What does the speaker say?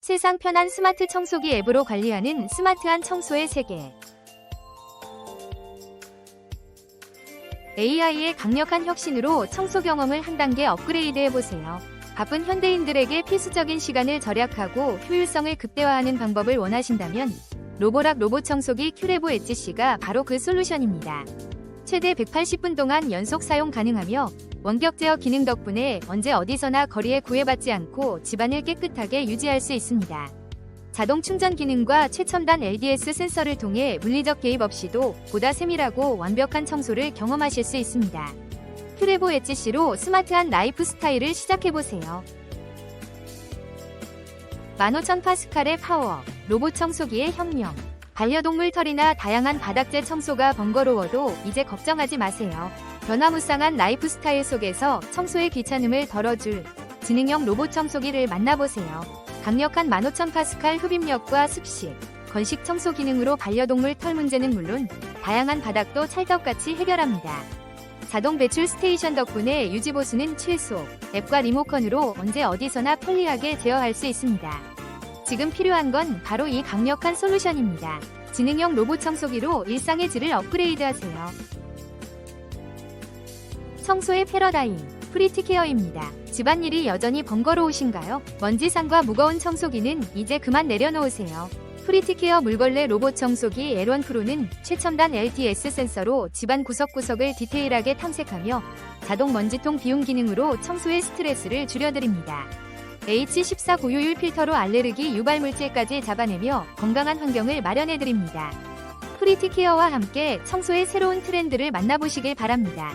세상 편한 스마트 청소기 앱으로 관리하는 스마트한 청소의 세계. AI의 강력한 혁신으로 청소 경험을 한 단계 업그레이드 해보세요. 바쁜 현대인들에게 필수적인 시간을 절약하고 효율성을 극대화하는 방법을 원하신다면 로보락 로봇 청소기 큐레보 엣지 C가 바로 그 솔루션입니다. 최대 180분 동안 연속 사용 가능하며 원격 제어 기능 덕분에 언제 어디서나 거리에 구애받지 않고 집안을 깨끗하게 유지할 수 있습니다. 자동 충전 기능과 최첨단 LDS 센서를 통해 물리적 개입 없이도 보다 세밀하고 완벽한 청소를 경험하실 수 있습니다. 큐레보 엣지 C로 스마트한 라이프 스타일을 시작해보세요. 15,000파스칼의 파워, 로봇 청소기의 혁명. 반려동물 털이나 다양한 바닥재 청소가 번거로워도 이제 걱정하지 마세요. 변화무쌍한 라이프 스타일 속에서 청소의 귀찮음을 덜어줄 지능형 로봇 청소기를 만나보세요. 강력한 15,000파스칼 흡입력과 습식, 건식 청소 기능으로 반려동물 털 문제는 물론 다양한 바닥도 찰떡같이 해결합니다. 자동 배출 스테이션 덕분에 유지보수는 최소, 앱과 리모컨으로 언제 어디서나 편리하게 제어할 수 있습니다. 지금 필요한 건 바로 이 강력한 솔루션입니다. 지능형 로봇 청소기로 일상의 질을 업그레이드하세요. 청소의 패러다임, 프리티케어입니다. 집안일이 여전히 번거로우신가요? 먼지상과 무거운 청소기는 이제 그만 내려놓으세요. 프리티케어 물걸레 로봇 청소기 L1 프로는 최첨단 LTS 센서로 집안 구석구석을 디테일하게 탐색하며 자동 먼지통 비움 기능으로 청소의 스트레스를 줄여드립니다. H14 고유율 필터로 알레르기 유발 물질까지 잡아내며 건강한 환경을 마련해드립니다. 프리티케어와 함께 청소의 새로운 트렌드를 만나보시길 바랍니다.